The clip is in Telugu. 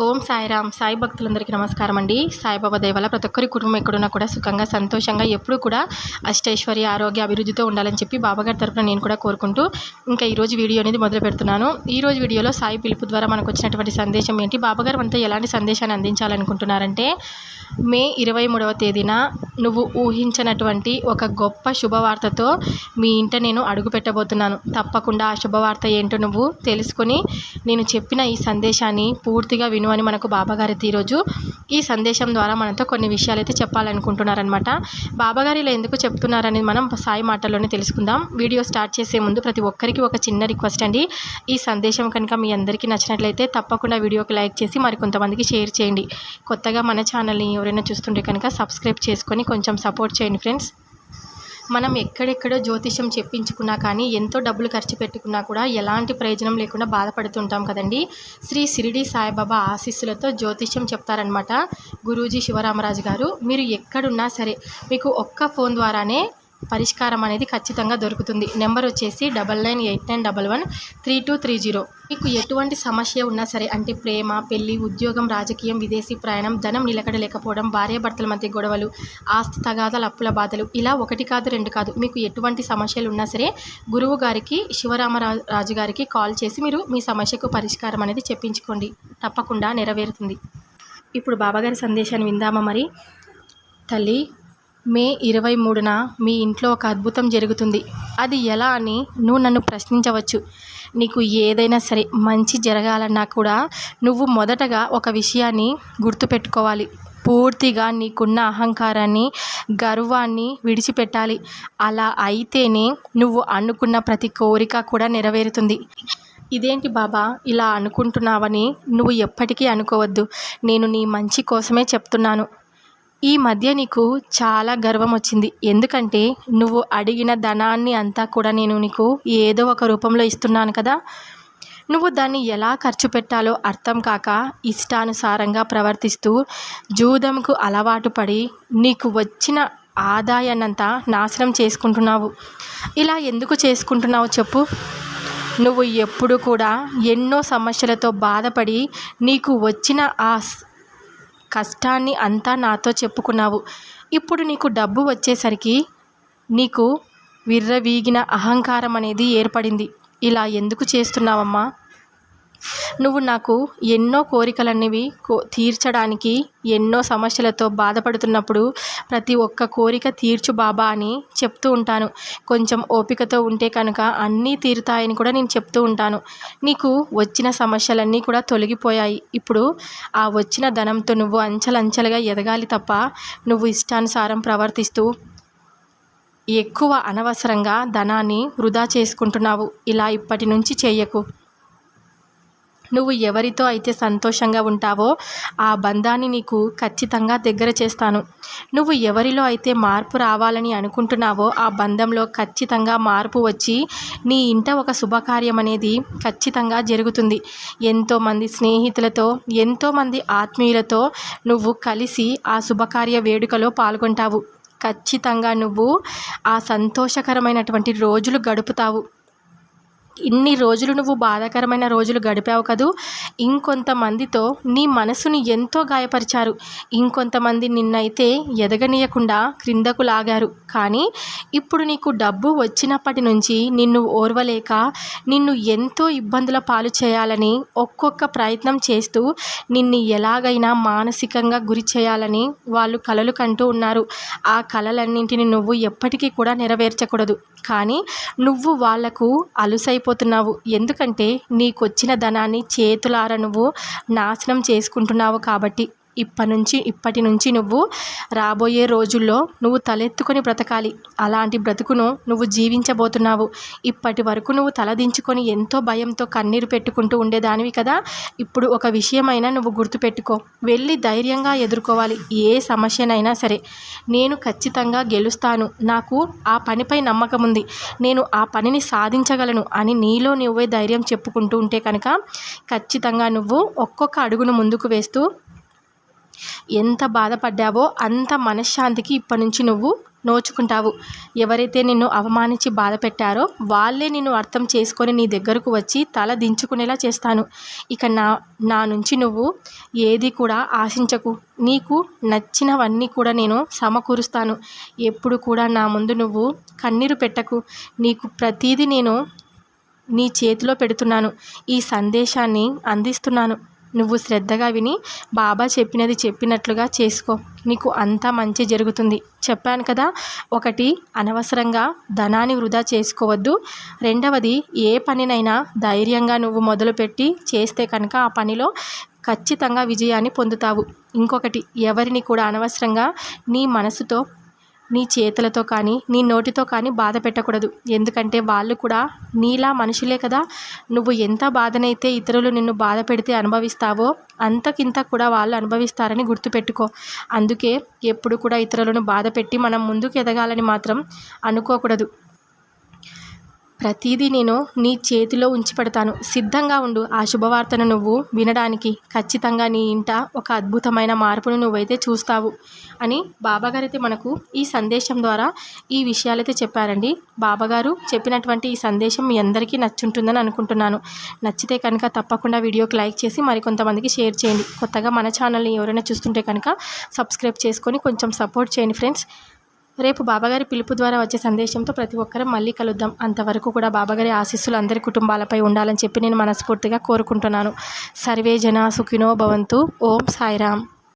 ఓం సాయిరామ్ సాయి భక్తులందరికీ నమస్కారం అండి. సాయిబాబా దేవాల ప్రతి ఒక్కరి కుటుంబం ఎక్కడున్నా కూడా సుఖంగా సంతోషంగా ఎప్పుడూ కూడా అష్టైశ్వర్య ఆరోగ్య అభివృద్ధితో ఉండాలని చెప్పి బాబాగారి తరఫున నేను కూడా కోరుకుంటూ ఇంకా ఈరోజు వీడియో అనేది మొదలు పెడుతున్నాను. ఈరోజు వీడియోలో సాయి పిలుపు ద్వారా మనకు వచ్చినటువంటి సందేశం ఏంటి? బాబాగారు మనతో ఎలాంటి సందేశాన్ని అందించాలనుకుంటున్నారంటే మే ఇరవై మూడవ తేదీన నువ్వు ఊహించినటువంటి ఒక గొప్ప శుభవార్తతో మీ ఇంట నేను అడుగు పెట్టబోతున్నాను తప్పకుండా ఆ శుభవార్త ఏంటో నువ్వు తెలుసుకొని నేను చెప్పిన ఈ సందేశాన్ని పూర్తిగా విను. అని మనకు బాబాగారు ఈరోజు ఈ సందేశం ద్వారా మనతో కొన్ని విషయాలు అయితే చెప్పాలనుకుంటున్నారనమాట బాబాగారు ఇలా ఎందుకు చెప్తున్నారనేది మనం సాయి మాటల్లోనే తెలుసుకుందాం. వీడియో స్టార్ట్ చేసే ముందు ప్రతి ఒక్కరికి ఒక చిన్న రిక్వెస్ట్ అండి. ఈ సందేశం కనుక మీ అందరికీ నచ్చినట్లయితే తప్పకుండా వీడియోకి లైక్ చేసి మరి కొంతమందికి షేర్ చేయండి. కొత్తగా మన ఛానల్ని ఎవరైనా చూస్తుంటే కనుక సబ్స్క్రైబ్ చేసుకొని కొంచెం సపోర్ట్ చేయండి ఫ్రెండ్స్. మనం ఎక్కడెక్కడో జ్యోతిష్యం చెప్పించుకున్నా కానీ ఎంతో డబ్బులు ఖర్చు పెట్టుకున్నా కూడా ఎలాంటి ప్రయోజనం లేకుండా బాధపడుతుంటాం కదండి. శ్రీ సిరిడి సాయిబాబా ఆశీస్సులతో జ్యోతిష్యం చెప్తారనమాట గురూజీ శివరామరాజు గారు. మీరు ఎక్కడున్నా సరే మీకు ఒక్క ఫోన్ ద్వారానే పరిష్కారం అనేది ఖచ్చితంగా దొరుకుతుంది. నెంబర్ వచ్చేసి double nine eight nine double one three two three zero. మీకు ఎటువంటి సమస్య ఉన్నా సరే అంటే ప్రేమ పెళ్ళి ఉద్యోగం రాజకీయం విదేశీ ప్రయాణం ధనం నిలకడ లేకపోవడం భార్యాభర్తల మధ్య గొడవలు ఆస్తి తగాదాలు అప్పుల బాధలు ఇలా ఒకటి కాదు రెండు కాదు మీకు ఎటువంటి సమస్యలు ఉన్నా సరే గురువు గారికి శివరామరాజు గారికి కాల్ చేసి మీరు మీ సమస్యకు పరిష్కారం అనేది చెప్పించుకోండి. తప్పకుండా నెరవేరుతుంది. ఇప్పుడు బాబాగారి సందేశాన్ని విందామా మరి? తల్లి మే ఇరవై మూడున మీ ఇంట్లో ఒక అద్భుతం జరుగుతుంది. అది ఎలా అని నువ్వు నన్ను ప్రశ్నించవచ్చు. నీకు ఏదైనా సరే మంచి జరగాలన్నా కూడా నువ్వు మొదటగా ఒక విషయాన్ని గుర్తుపెట్టుకోవాలి. పూర్తిగా నీకున్న అహంకారాన్ని గర్వాన్ని విడిచిపెట్టాలి. అలా అయితేనే నువ్వు అనుకున్న ప్రతి కోరిక కూడా నెరవేరుతుంది. ఇదేంటి బాబా ఇలా అనుకుంటున్నావని నువ్వు ఎప్పటికీ అనుకోవద్దు. నేను నీ మంచి కోసమే చెప్తున్నాను. ఈ మధ్య నీకు చాలా గర్వం వచ్చింది ఎందుకంటే నువ్వు అడిగిన ధనాన్ని అంతా కూడా నేను నీకు ఏదో ఒక రూపంలో ఇస్తున్నాను కదా. నువ్వు దాన్ని ఎలా ఖర్చు పెట్టాలో అర్థం కాక ఇష్టానుసారంగా ప్రవర్తిస్తూ జూదంకు అలవాటు పడి నీకు వచ్చిన ఆదాయాన్నంతా నాశనం చేసుకుంటున్నావు. ఇలా ఎందుకు చేసుకుంటున్నావు చెప్పు. నువ్వు ఎప్పుడు కూడా ఎన్నో సమస్యలతో బాధపడి నీకు వచ్చిన ఆ కష్టాన్ని అంతా నాతో చెప్పుకున్నావు. ఇప్పుడు నీకు డబ్బు వచ్చేసరికి నీకు విర్రవీగిన అహంకారం అనేది ఏర్పడింది. ఇలా ఎందుకు చేస్తున్నావమ్మా? నువ్వు నాకు ఎన్నో కోరికలనేవి కో తీర్చడానికి ఎన్నో సమస్యలతో బాధపడుతున్నప్పుడు ప్రతి ఒక్క కోరిక తీర్చు బాబా అని చెప్తూ ఉంటాను. కొంచెం ఓపికతో ఉంటే కనుక అన్నీ తీరుతాయని కూడా నేను చెప్తూ ఉంటాను. నీకు వచ్చిన సమస్యలన్నీ కూడా తొలగిపోయాయి. ఇప్పుడు ఆ వచ్చిన ధనంతో నువ్వు అంచెలంచెలుగా ఎదగాలి తప్ప నువ్వు ఇష్టానుసారం ప్రవర్తిస్తూ ఎక్కువ అనవసరంగా ధనాన్ని వృధా చేసుకుంటున్నావు. ఇలా ఇప్పటి నుంచి చేయకు నువ్వు ఎవరితో అయితే సంతోషంగా ఉంటావో ఆ బంధాన్ని నీకు ఖచ్చితంగా దగ్గర చేస్తాను. నువ్వు ఎవరిలో అయితే మార్పు రావాలని అనుకుంటున్నావో ఆ బంధంలో ఖచ్చితంగా మార్పు వచ్చి నీ ఇంట ఒక శుభకార్యం అనేది ఖచ్చితంగా జరుగుతుంది. ఎంతోమంది స్నేహితులతో ఎంతోమంది ఆత్మీయులతో నువ్వు కలిసి ఆ శుభకార్య వేడుకలో పాల్గొంటావు. ఖచ్చితంగా నువ్వు ఆ సంతోషకరమైనటువంటి రోజులు గడుపుతావు. ఇన్ని రోజులు నువ్వు బాధాకరమైన రోజులు గడిపావు కదూ? ఇంకొంతమందితో నీ మనసుని ఎంతో గాయపరిచారు. ఇంకొంతమంది నిన్నైతే ఎదగనీయకుండా క్రిందకు లాగారు. కానీ ఇప్పుడు నీకు డబ్బు వచ్చినప్పటి నుంచి నిన్ను ఓర్వలేక నిన్ను ఎంతో ఇబ్బందుల పాలు చేయాలని ఒక్కొక్క ప్రయత్నం చేస్తూ నిన్ను ఎలాగైనా మానసికంగా గురి చేయాలని వాళ్ళు కలలు కంటూ ఉన్నారు. ఆ కలలన్నింటిని నువ్వు ఎప్పటికీ కూడా నెరవేర్చకూడదు. కానీ నువ్వు వాళ్ళకు అయిపోతున్నావు. ఎందుకంటే నీకొచ్చిన ధనాన్ని చేతులార నువ్వు నాశనం చేసుకుంటున్నావు కాబట్టి. ఇప్పటి నుంచి ఇప్పటి నుంచి నువ్వు రాబోయే రోజుల్లో నువ్వు తలెత్తుకొని బ్రతకాలి. అలాంటి బ్రతుకును నువ్వు జీవించబోతున్నావు. ఇప్పటి వరకు నువ్వు తలదించుకొని ఎంతో భయంతో కన్నీరు పెట్టుకుంటూ ఉండేదానివి కదా. ఇప్పుడు ఒక విషయమైనా నువ్వు గుర్తుపెట్టుకో. వెళ్ళి ధైర్యంగా ఎదుర్కోవాలి. ఏ సమస్యనైనా సరే. నేను ఖచ్చితంగా గెలుస్తాను. నాకు ఆ పనిపై నమ్మకం ఉంది. నేను ఆ పనిని సాధించగలను అని నీలో నువ్వే ధైర్యం చెప్పుకుంటూ ఉంటే కనుక ఖచ్చితంగా నువ్వు ఒక్కొక్క అడుగును ముందుకు వేస్తూ ఎంత బాధపడ్డావో అంత మనశ్శాంతికి ఇప్పటి నుంచి నువ్వు నోచుకుంటావు. ఎవరైతే నిన్ను అవమానించి బాధ పెట్టారో వాళ్ళే నిన్ను అర్థం చేసుకొని నీ దగ్గరకు వచ్చి తల దించుకునేలా చేస్తాను. ఇక నా నా నుంచి నువ్వు ఏది కూడా ఆశించకు. నీకు నచ్చినవన్నీ కూడా నేను సమకూరుస్తాను. ఎప్పుడు కూడా నా ముందు నువ్వు కన్నీరు పెట్టకు. నీకు ప్రతీది నేను నీ చేతిలో పెడుతున్నాను. ఈ సందేశాన్ని అందిస్తున్నాను. నువ్వు శ్రద్ధగా విని బాబా చెప్పినది చెప్పినట్లుగా చేసుకో. నీకు అంతా మంచి జరుగుతుంది. చెప్పాను కదా ఒకటి అనవసరంగా ధనాన్ని వృధా చేసుకోవద్దు. రెండవది ఏ పనినైనా ధైర్యంగా నువ్వు మొదలుపెట్టి చేస్తే కనుక ఆ పనిలో ఖచ్చితంగా విజయాన్ని పొందుతావు. ఇంకొకటి ఎవరిని కూడా అనవసరంగా నీ మనసుతో నీ చేతులతో కానీ నీ నోటితో కానీ బాధ పెట్టకూడదు. ఎందుకంటే వాళ్ళు కూడా నీలా మనుషులే కదా. నువ్వు ఎంత బాధనైతే ఇతరులు నిన్ను బాధ పెడితే అనుభవిస్తావో అంతకింత కూడా వాళ్ళు అనుభవిస్తారని గుర్తుపెట్టుకో. అందుకే ఎప్పుడు కూడా ఇతరులను బాధ పెట్టి మనం ముందుకు ఎదగాలని మాత్రం అనుకోకూడదు. ప్రతిదీ నేను నీ చేతిలో ఉంచి పెడతాను సిద్ధంగా ఉండు. ఆ శుభవార్తను నువ్వు వినడానికి. ఖచ్చితంగా నీ ఇంట ఒక అద్భుతమైన మార్పును నువ్వైతే చూస్తావు అని బాబాగారు అయితే మనకు ఈ సందేశం ద్వారా ఈ విషయాలైతే చెప్పారండి. బాబాగారు చెప్పినటువంటి ఈ సందేశం మీ అందరికీ నచ్చుంటుందని అనుకుంటున్నాను. నచ్చితే కనుక తప్పకుండా వీడియోకి లైక్ చేసి మరికొంతమందికి షేర్ చేయండి. కొత్తగా మన ఛానల్ని ఎవరైనా చూస్తుంటే కనుక సబ్స్క్రైబ్ చేసుకొని కొంచెం సపోర్ట్ చేయండి ఫ్రెండ్స్. రేపు బాబాగారి పిలుపు ద్వారా వచ్చే సందేశంతో ప్రతి ఒక్కరం మళ్ళీ కలుద్దాం. అంతవరకు కూడా బాబాగారి ఆశీస్సులు అందరి కుటుంబాలపై ఉండాలని చెప్పి నేను మనస్ఫూర్తిగా కోరుకుంటున్నాను. సర్వే జన సుఖినో భవంతు. ఓం సాయిరామ్.